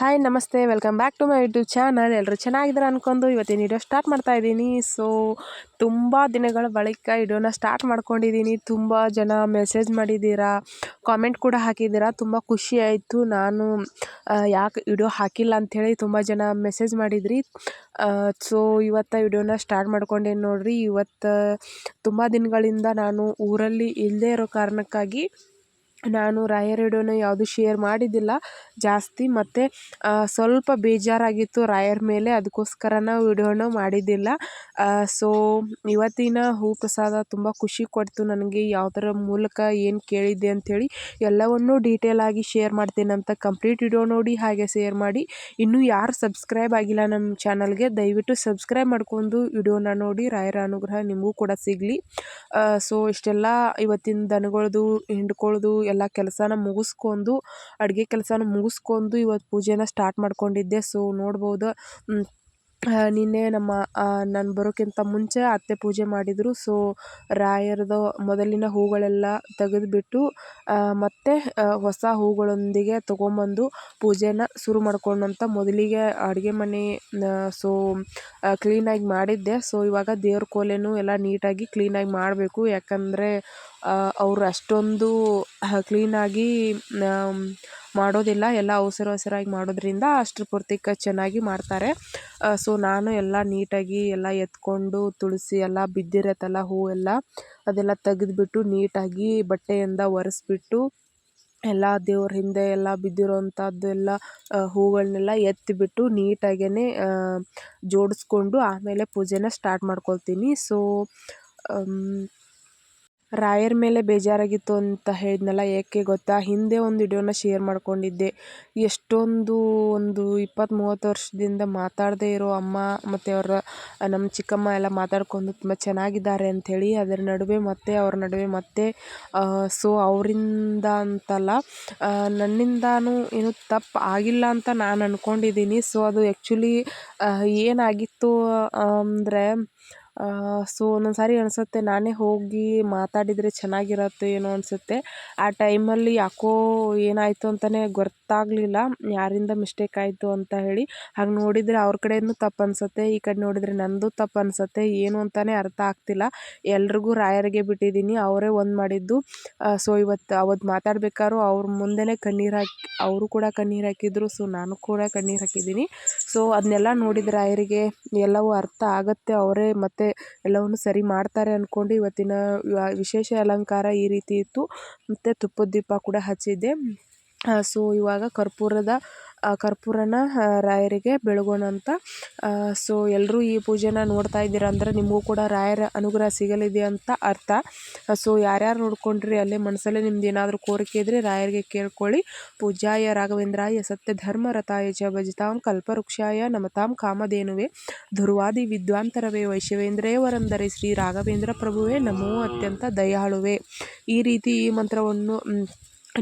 Hi ನಮಸ್ತೆ. Welcome back to my YouTube channel ಎಲ್ಲರೂ ಚೆನ್ನಾಗಿದ್ದಾರೆ ಅನ್ಕೊಂಡು ಇವತ್ತಿನ ವಿಡಿಯೋ ಸ್ಟಾರ್ಟ್ ಮಾಡ್ತಾ ಇದ್ದೀನಿ. ಸೊ ತುಂಬ ದಿನಗಳ ಬಳಿಕ ವಿಡಿಯೋನ ಸ್ಟಾರ್ಟ್ ಮಾಡ್ಕೊಂಡಿದ್ದೀನಿ. ತುಂಬ ಜನ ಮೆಸೇಜ್ ಮಾಡಿದ್ದೀರಾ ಕಾಮೆಂಟ್ ಕೂಡ ಹಾಕಿದ್ದೀರಾ. ತುಂಬ ಖುಷಿ ಆಯಿತು. ನಾನು ಯಾಕೆ ವಿಡಿಯೋ ಹಾಕಿಲ್ಲ ಅಂಥೇಳಿ ತುಂಬ ಜನ ಮೆಸೇಜ್ ಮಾಡಿದ್ರಿ. ಸೊ ಇವತ್ತು ವಿಡಿಯೋನ ಸ್ಟಾರ್ಟ್ ಮಾಡ್ಕೊಂಡೇನು ನೋಡ್ರಿ. ಇವತ್ತು, ತುಂಬ ದಿನಗಳಿಂದ ನಾನು ಊರಲ್ಲಿ ಇಲ್ಲದೇ ಇರೋ ಕಾರಣಕ್ಕಾಗಿ ನಾನು ರಾಯರ್ ವಿಡಿಯೋನ ಯಾವುದು ಶೇರ್ ಮಾಡಿದ್ದಿಲ್ಲ. ಜಾಸ್ತಿ ಮತ್ತು ಸ್ವಲ್ಪ ಬೇಜಾರಾಗಿತ್ತು ರಾಯರ್ ಮೇಲೆ. ಅದಕ್ಕೋಸ್ಕರ ನಾವು ವಿಡಿಯೋನ ಮಾಡಿದ್ದಿಲ್ಲ. ಸೊ ಇವತ್ತಿನ ಹೂ ಪ್ರಸಾದ ತುಂಬ ಖುಷಿ ಕೊಡ್ತು ನನಗೆ. ಯಾವುದರ ಮೂಲಕ ಏನು ಕೇಳಿದ್ದೆ ಅಂಥೇಳಿ ಎಲ್ಲವನ್ನೂ ಡೀಟೇಲಾಗಿ ಶೇರ್ ಅಂತ ಕಂಪ್ಲೀಟ್ ವಿಡಿಯೋ ನೋಡಿ ಹಾಗೆ ಶೇರ್ ಮಾಡಿ. ಇನ್ನೂ ಯಾರು ಸಬ್ಸ್ಕ್ರೈಬ್ ಆಗಿಲ್ಲ ನಮ್ಮ ಚಾನಲ್ಗೆ ದಯವಿಟ್ಟು ಸಬ್ಸ್ಕ್ರೈಬ್ ಮಾಡ್ಕೊಂಡು ವಿಡಿಯೋನ ನೋಡಿ. ರಾಯರ ಅನುಗ್ರಹ ನಿಮಗೂ ಕೂಡ ಸಿಗಲಿ. ಸೊ ಇಷ್ಟೆಲ್ಲ ಇವತ್ತಿನ ದನಗಳದು, ಹಿಂಡ್ಕೊಳ್ದು ಎಲ್ಲ ಕೆಲಸನ ಮುಗಿಸ್ಕೊಂಡು ಅಡುಗೆ ಕೆಲಸನ ಮುಗಿಸ್ಕೊಂಡು ಇವತ್ತು ಪೂಜೆನ ಸ್ಟಾರ್ಟ್ ಮಾಡ್ಕೊಂಡಿದ್ದೆ. ಸೊ ನೋಡ್ಬೋದು. ನಿನ್ನೆ ನಮ್ಮ ನಾನು ಬರೋಕ್ಕಿಂತ ಮುಂಚೆ ಅತ್ತೆ ಪೂಜೆ ಮಾಡಿದರು. ಸೊ ರಾಯರದು ಮೊದಲಿನ ಹೂಗಳೆಲ್ಲ ತೆಗೆದುಬಿಟ್ಟು ಮತ್ತೆ ಹೊಸ ಹೂಗಳೊಂದಿಗೆ ತೊಗೊಂಬಂದು ಪೂಜೆನ ಶುರು ಮಾಡ್ಕೊಂಡಂತ ಮೊದಲಿಗೆ ಅಡುಗೆ ಮನೆ ಸೊ ಕ್ಲೀನಾಗಿ ಮಾಡಿದ್ದೆ. ಸೊ ಇವಾಗ ದೇವ್ರ ಕೋಲೆನೂ ಎಲ್ಲ ನೀಟಾಗಿ ಕ್ಲೀನಾಗಿ ಮಾಡಬೇಕು. ಯಾಕಂದರೆ ಅವರು ಅಷ್ಟೊಂದು ಕ್ಲೀನಾಗಿ ಮಾಡೋದಿಲ್ಲ, ಎಲ್ಲ ಅವಸರ ಅವಸರಾಗಿ ಮಾಡೋದ್ರಿಂದ ಅಷ್ಟರ ಪೂರ್ತಿ ಚೆನ್ನಾಗಿ ಮಾಡ್ತಾರೆ. ಸೊ ನಾನು ಎಲ್ಲ ನೀಟಾಗಿ ಎಲ್ಲ ಎತ್ಕೊಂಡು ತುಳಸಿ ಎಲ್ಲ ಬಿದ್ದಿರತ್ತಲ್ಲ ಎಲ್ಲ, ಅದೆಲ್ಲ ತೆಗೆದ್ಬಿಟ್ಟು ನೀಟಾಗಿ ಬಟ್ಟೆಯಿಂದ ಒರೆಸ್ಬಿಟ್ಟು ಎಲ್ಲ ದೇವ್ರ ಹಿಂದೆ ಎಲ್ಲ ಬಿದ್ದಿರೋವಂಥದ್ದೆಲ್ಲ ಹೂಗಳನ್ನೆಲ್ಲ ಎತ್ತಿಬಿಟ್ಟು ನೀಟಾಗೇ ಜೋಡಿಸ್ಕೊಂಡು ಆಮೇಲೆ ಪೂಜೆನ ಸ್ಟಾರ್ಟ್ ಮಾಡ್ಕೊಳ್ತೀನಿ. ಸೊ ರಾಯರ ಮೇಲೆ ಬೇಜಾರಾಗಿತ್ತು ಅಂತ ಹೇಳಿದ್ನಲ್ಲ ಏಕೆ ಗೊತ್ತಾ? ಹಿಂದೆ ಒಂದು ವಿಡಿಯೋನ ಶೇರ್ ಮಾಡ್ಕೊಂಡಿದ್ದೆ. ಎಷ್ಟೊಂದು ಒಂದು ಇಪ್ಪತ್ತು ಮೂವತ್ತು ವರ್ಷದಿಂದ ಮಾತಾಡದೇ ಇರೋ ಅಮ್ಮ ಮತ್ತು ಅವರ, ನಮ್ಮ ಚಿಕ್ಕಮ್ಮ ಎಲ್ಲ ಮಾತಾಡ್ಕೊಂಡು ತುಂಬ ಚೆನ್ನಾಗಿದ್ದಾರೆ ಅಂಥೇಳಿ ಅದರ ನಡುವೆ ಮತ್ತೆ, ಅವ್ರ ನಡುವೆ ಮತ್ತೆ ಸೊ ಅವರಿಂದ ಅಂತಲ್ಲ ನನ್ನಿಂದನೂ ಏನು ತಪ್ಪು ಆಗಿಲ್ಲ ಅಂತ ನಾನು ಅಂದ್ಕೊಂಡಿದ್ದೀನಿ ಸೊ ಅದು ಆ್ಯಕ್ಚುಲಿ ಏನಾಗಿತ್ತು ಅಂದರೆ ಸೊ ಒಂದೊಂದು ಸಾರಿ ಅನಿಸುತ್ತೆ, ನಾನೇ ಹೋಗಿ ಮಾತಾಡಿದರೆ ಚೆನ್ನಾಗಿರತ್ತೆ ಏನೋ ಅನಿಸುತ್ತೆ. ಆ ಟೈಮಲ್ಲಿ ಯಾಕೋ ಏನಾಯಿತು ಅಂತಲೇ ಗೊತ್ತಾಗಲಿಲ್ಲ. ಯಾರಿಂದ ಮಿಸ್ಟೇಕ್ ಆಯಿತು ಅಂತ ಹೇಳಿ. ಹಾಗೆ ನೋಡಿದರೆ ಅವ್ರ ಕಡೆಯೂ ತಪ್ಪು ಅನಿಸುತ್ತೆ, ಈ ಕಡೆ ನೋಡಿದರೆ ನನ್ನದು ತಪ್ಪು ಅನಿಸುತ್ತೆ, ಏನು ಅಂತಲೇ ಅರ್ಥ ಆಗ್ತಿಲ್ಲ. ಎಲ್ರಿಗೂ ರಾಯರಿಗೆ ಬಿಟ್ಟಿದ್ದೀನಿ, ಅವರೇ ಒಂದು ಮಾಡಿದ್ದು. ಸೊ ಇವತ್ತು ಅವತ್ತು ಮಾತಾಡಬೇಕಾದ್ರೂ ಅವ್ರ ಮುಂದೆನೇ ಕಣ್ಣೀರು ಹಾಕಿ, ಅವರು ಕೂಡ ಕಣ್ಣೀರು ಹಾಕಿದ್ರು ಸೊ ನಾನು ಕೂಡ ಕಣ್ಣೀರು ಹಾಕಿದ್ದೀನಿ. ಸೊ ಅದನ್ನೆಲ್ಲ ನೋಡಿದರೆ ರಾಯರಿಗೆ ಎಲ್ಲವೂ ಅರ್ಥ ಆಗುತ್ತೆ, ಅವರೇ ಮತ್ತೆ ಎಲ್ಲವನ್ನು ಸರಿ ಮಾಡ್ತಾರೆ ಅಂದ್ಕೊಂಡು ಇವತ್ತಿನ ವಿಶೇಷ ಅಲಂಕಾರ ಈ ರೀತಿ ಇತ್ತು. ಮತ್ತು ತುಪ್ಪದ ದೀಪ ಕೂಡ ಹಚ್ಚಿದ್ದೆ. ಸೊ, ಇವಾಗ ಕರ್ಪೂರದ ಕರ್ಪೂರನ ರಾಯರಿಗೆ ಬೆಳಗೋಣ ಅಂತ. ಸೊ ಎಲ್ಲರೂ ಈ ಪೂಜೆನ ನೋಡ್ತಾ ಇದ್ದೀರ ಅಂದರೆ ನಿಮಗೂ ಕೂಡ ರಾಯರ ಅನುಗ್ರಹ ಸಿಗಲಿದೆ ಅಂತ ಅರ್ಥ. ಸೊ, ಯಾರ್ಯಾರು ನೋಡ್ಕೊಂಡ್ರಿ ಅಲ್ಲೇ ಮನಸ್ಸಲ್ಲೇ ನಿಮ್ದು ಏನಾದರೂ ಕೋರಿಕೆ ಇದ್ದರೆ ರಾಯರಿಗೆ ಕೇಳ್ಕೊಳ್ಳಿ. ಪೂಜಾಯ ರಾಘವೇಂದ್ರಾಯ ಸತ್ಯ ಧರ್ಮ ರಥಾಯ ಚ ಭಜತಾಂ ಕಲ್ಪವೃಕ್ಷಾಯ ನಮತಾಂ ಕಾಮಧೇನುವೆ. ಧುರ್ವಾದಿ ವಿದ್ವಾಂತರವೇ ವೈಶವೇಂದ್ರೇವರಂದರೆ ಶ್ರೀ ರಾಘವೇಂದ್ರ ಪ್ರಭುವೇ ನಮೋ ಅತ್ಯಂತ ದಯಾಳುವೆ. ಈ ರೀತಿ ಈ ಮಂತ್ರವನ್ನು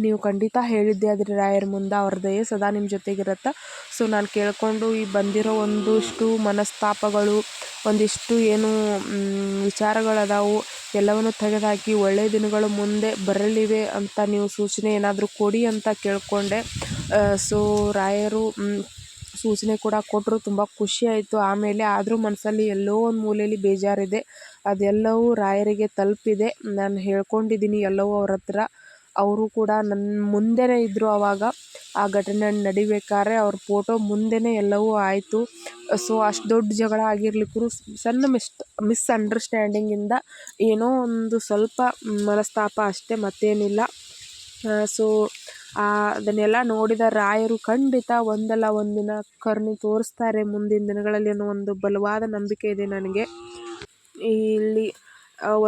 ನೀವು ಖಂಡಿತ ಹೇಳಿದ್ದೆ ಆದರೆ ರಾಯರ ಮುಂದೆ ಅವ್ರ ದಯೆ ಸದಾ ನಿಮ್ಮ ಜೊತೆಗಿರುತ್ತೆ. ಸೊ ನಾನು ಕೇಳಿಕೊಂಡು ಈ ಬಂದಿರೋ ಒಂದಿಷ್ಟು ಮನಸ್ತಾಪಗಳು, ಒಂದಿಷ್ಟು ಏನು ವಿಚಾರಗಳದಾವು, ಎಲ್ಲವನ್ನು ತೆಗೆದುಹಾಕಿ ಒಳ್ಳೆಯ ದಿನಗಳು ಮುಂದೆ ಬರಲಿವೆ ಅಂತ ನೀವು ಸೂಚನೆ ಏನಾದರೂ ಕೊಡಿ ಅಂತ ಕೇಳಿಕೊಂಡೆ. ಸೊ ರಾಯರು ಸೂಚನೆ ಕೂಡ ಕೊಟ್ಟರು ತುಂಬ ಖುಷಿ ಆಯಿತು. ಆಮೇಲೆ ಆದರೂ ಮನಸ್ಸಲ್ಲಿ ಎಲ್ಲೋ ಒಂದು ಮೂಲೆಯಲ್ಲಿ ಬೇಜಾರಿದೆ. ಅದೆಲ್ಲವೂ ರಾಯರಿಗೆ ತಲುಪಿದೆ. ನಾನು ಹೇಳ್ಕೊಂಡಿದ್ದೀನಿ ಎಲ್ಲವೂ ಅವ್ರ ಹತ್ರ. ಅವರು ಕೂಡ ನನ್ನ ಮುಂದೆನೇ ಇದ್ದರು ಆವಾಗ ಆ ಘಟನೆ ನಡಿಬೇಕಾದ್ರೆ ಅವ್ರ ಫೋಟೋ ಮುಂದೆನೇ ಎಲ್ಲವೂ ಆಯಿತು. ಸೊ ಅಷ್ಟು ದೊಡ್ಡ ಜಗಳ ಆಗಿರ್ಲಿಕ್ಕೂ ಸಣ್ಣ ಮಿಸ್ ಮಿಸ್ಅಂಡರ್ಸ್ಟ್ಯಾಂಡಿಂಗಿಂದ ಏನೋ ಒಂದು ಸ್ವಲ್ಪ ಮನಸ್ತಾಪ ಅಷ್ಟೇ, ಮತ್ತೇನಿಲ್ಲ. ಸೊ ಅದನ್ನೆಲ್ಲ ನೋಡಿದ ರಾಯರು ಖಂಡಿತ ಒಂದಲ್ಲ ಒಂದಿನ ಕರ್ಣಿ ತೋರಿಸ್ತಾರೆ ಮುಂದಿನ ದಿನಗಳಲ್ಲಿ ಅನ್ನೋ ಒಂದು ಬಲವಾದ ನಂಬಿಕೆ ಇದೆ ನನಗೆ. ಇಲ್ಲಿ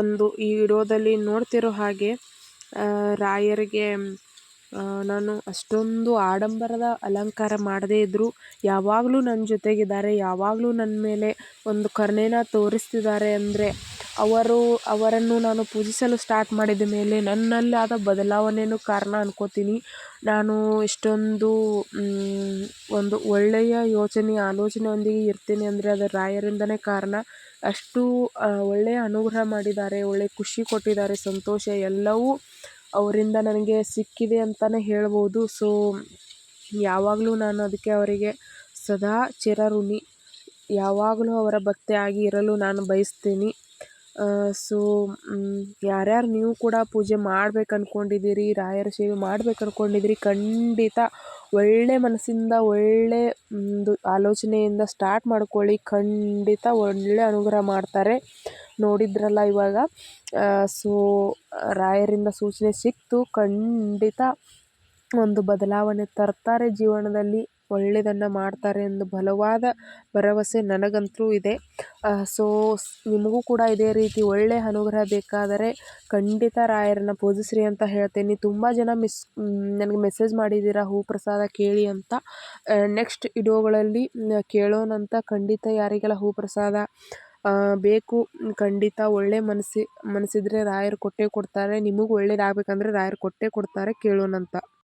ಒಂದು ಈ ವಿಡಿಯೋದಲ್ಲಿ ನೋಡ್ತಿರೋ ಹಾಗೆ ರಾಯರಿಗೆ ನಾನು ಅಷ್ಟೊಂದು ಆಡಂಬರದ ಅಲಂಕಾರ ಮಾಡದೇ ಇದ್ದರೂ ಯಾವಾಗಲೂ ನನ್ನ ಜೊತೆಗಿದ್ದಾರೆ, ಯಾವಾಗಲೂ ನನ್ನ ಮೇಲೆ ಒಂದು ಕರುಣೆನ ತೋರಿಸ್ತಿದ್ದಾರೆ ಅಂದರೆ ಅವರು, ಅವರನ್ನು ನಾನು ಪೂಜಿಸಲು ಸ್ಟಾರ್ಟ್ ಮಾಡಿದ ಮೇಲೆ ನನ್ನಲ್ಲಿ ಆದ ಬದಲಾವಣೆಯೂ ಕಾರಣ ಅನ್ಕೋತೀನಿ. ನಾನು ಇಷ್ಟೊಂದು ಒಂದು ಒಳ್ಳೆಯ ಯೋಚನೆ, ಆಲೋಚನೆಯೊಂದಿಗೆ ಇರ್ತೀನಿ ಅಂದರೆ ಅದು ರಾಯರಿಂದನೇ ಕಾರಣ. ಅಷ್ಟು ಒಳ್ಳೆಯ ಅನುಗ್ರಹ ಮಾಡಿದ್ದಾರೆ ಒಳ್ಳೆಯ ಖುಷಿ ಕೊಟ್ಟಿದ್ದಾರೆ, ಸಂತೋಷ ಎಲ್ಲವೂ ಅವರಿಂದ ನನಗೆ ಸಿಕ್ಕಿದೆ ಅಂತಲೇ ಹೇಳ್ಬೋದು. ಸೊ ಯಾವಾಗಲೂ ನಾನು ಅದಕ್ಕೆ ಅವರಿಗೆ ಸದಾ ಚಿರಋಣಿ. ಯಾವಾಗಲೂ ಅವರ ಭಕ್ತೆಯಾಗಿ ಇರಲು ನಾನು ಬಯಸ್ತೀನಿ. ಸೊ ಯಾರ್ಯಾರು ನೀವು ಕೂಡ ಪೂಜೆ ಮಾಡ್ಬೇಕು ಅಂದ್ಕೊಂಡಿದ್ದೀರಿ ರಾಯರ ಸೇವೆ ಮಾಡ್ಬೇಕು ಅಂದ್ಕೊಂಡಿದ್ದೀರಿ ಖಂಡಿತ ಒಳ್ಳೆ ಮನಸ್ಸಿಂದ, ಒಳ್ಳೆ, ಒಂದು ಆಲೋಚನೆಯಿಂದ ಸ್ಟಾರ್ಟ್ ಮಾಡ್ಕೊಳ್ಳಿ. ಖಂಡಿತ ಒಳ್ಳೆ ಅನುಗ್ರಹ ಮಾಡ್ತಾರೆ. ನೋಡಿದ್ರಲ್ಲ ಇವಾಗ. ಸೊ ರಾಯರಿಂದ ಸೂಚನೆ ಸಿಕ್ತು. ಖಂಡಿತ ಒಂದು ಬದಲಾವಣೆ ತರ್ತಾರೆ ಜೀವನದಲ್ಲಿ. ಒಳ್ಳೆಯದನ್ನು ಮಾಡ್ತಾರೆ ಎಂದು ಬಲವಾದ ಭರವಸೆ ನನಗಂತೂ ಇದೆ. ಸೊ, ನಿಮಗೂ ಕೂಡ ಇದೇ ರೀತಿ ಒಳ್ಳೆಯ ಅನುಗ್ರಹ ಬೇಕಾದರೆ ಖಂಡಿತ ರಾಯರನ್ನು ಪೂಜಿಸ್ರಿ ಅಂತ ಹೇಳ್ತೀನಿ. ತುಂಬ ಜನ ಮಿಸ್, ನನಗೆ ಮೆಸೇಜ್ ಮಾಡಿದ್ದೀರಾ, ಹೂ ಪ್ರಸಾದ ಕೇಳಿ ಅಂತ. ನೆಕ್ಸ್ಟ್ ವಿಡಿಯೋಗಳಲ್ಲಿ ಕೇಳೋಣಂತ ಖಂಡಿತ ಯಾರಿಗೆಲ್ಲ ಹೂ ಪ್ರಸಾದ ಬೇಕು, ಖಂಡಿತ ಒಳ್ಳೆ ಮನಸ್ಸಿ, ಮನಸ್ಸಿದ್ರೆ ರಾಯರು ಕೊಟ್ಟೇ ಕೊಡ್ತಾರೆ, ನಿಮಗೂ ಒಳ್ಳೇದಾಗಬೇಕಂದ್ರೆ ರಾಯರು ಕೊಟ್ಟೇ ಕೊಡ್ತಾರೆ ಕೇಳೋಣಂತ